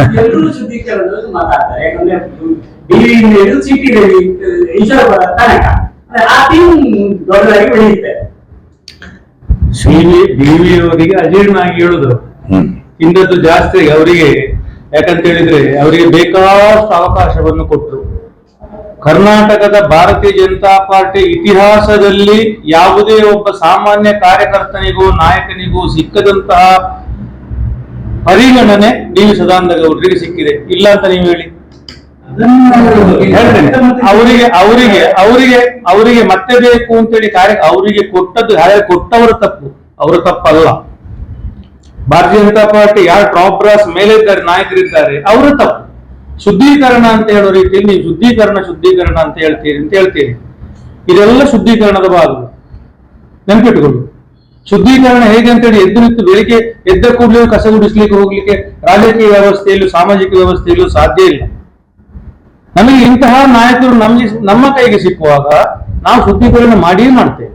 ಎಲ್ಲರೂ ಶುದ್ಧೀಕರಣದಲ್ಲಿ ಮಾತಾಡ್ತಾರೆ. ಯಾಕಂದ್ರೆ ಡಿವಿಯಿಂದ ಹಿಡಿದು ಸಿಟಿ ರವಿ ಈಶ್ವರ ತನಕ. ಅಂದ್ರೆ ಆ ಟೀಮ್ ದೊಡ್ಡದಾಗಿ ಬೆಳೆಯುತ್ತೆ. ಅಜೀರ್ಣ ಆಗಿ ಹೇಳುದು. ಇಂದದ್ದು ಜಾಸ್ತಿ ಅವರಿಗೆ ಯಾಕಂತ ಹೇಳಿದ್ರೆ ಅವರಿಗೆ ಬೇಕಾದಷ್ಟು ಅವಕಾಶವನ್ನು ಕೊಟ್ಟರು ಕರ್ನಾಟಕದ ಭಾರತೀಯ ಜನತಾ ಪಾರ್ಟಿ ಇತಿಹಾಸದಲ್ಲಿ ಯಾವುದೇ ಒಬ್ಬ ಸಾಮಾನ್ಯ ಕಾರ್ಯಕರ್ತನಿಗೂ ನಾಯಕನಿಗೂ ಸಿಕ್ಕದಂತಹ ಪರಿಗಣನೆ ನೀವು ಸದಾನಂದ ಗೌಡರಿಗೆ ಸಿಕ್ಕಿದೆ. ಇಲ್ಲ ಅಂತ ನೀವು ಹೇಳಿ. ಅವರಿಗೆ ಅವರಿಗೆ ಅವರಿಗೆ ಅವರಿಗೆ ಮತ್ತೆ ಬೇಕು ಅಂತೇಳಿ ಕಾರ್ಯ, ಅವರಿಗೆ ಕೊಟ್ಟದ್ದು ಯಾರು ಕೊಟ್ಟವರ ತಪ್ಪು. ಅವರ ತಪ್ಪಲ್ಲ. ಭಾರತೀಯ ಜನತಾ ಪಾರ್ಟಿ ಯಾರು ಟಾಪ್ ಬ್ರಾಸ್ ಮೇಲೆ ಇದ್ದಾರೆ, ನಾಯಕರಿದ್ದಾರೆ, ಅವರ ತಪ್ಪು. ಶುದ್ಧೀಕರಣ ಅಂತ ಹೇಳೋ ರೀತಿಯಲ್ಲಿ ನೀವು ಶುದ್ಧೀಕರಣ ಶುದ್ಧೀಕರಣ ಅಂತ ಹೇಳ್ತೀರಿ ಅಂತ ಹೇಳ್ತೀರಿ. ಇದೆಲ್ಲ ಶುದ್ಧೀಕರಣದ ಭಾಗ ನೆನ್ಪಿಟ್ಟುಕೊಳ್ಳಿ ಶುದ್ಧೀಕರಣ ಹೇಗೆ ಅಂತೇಳಿ ಎದ್ದು ನಿಂತು ಬೆಳಿಗ್ಗೆ ಎದ್ದ ಕೂಡಲೇ ಕಸ ಗುಡಿಸ್ಲಿಕ್ಕೆ ಹೋಗ್ಲಿಕ್ಕೆ ರಾಜಕೀಯ ವ್ಯವಸ್ಥೆಯಲ್ಲೂ ಸಾಮಾಜಿಕ ವ್ಯವಸ್ಥೆಯಲ್ಲೂ ಸಾಧ್ಯ ಇಲ್ಲ. ನಮಗೆ ಇಂತಹ ನಾಯಕರು ನಮಗೆ ನಮ್ಮ ಕೈಗೆ ಸಿಕ್ಕುವಾಗ ನಾವು ಶುದ್ಧೀಕರಣ ಮಾಡಿಯೇ ಮಾಡ್ತೇವೆ.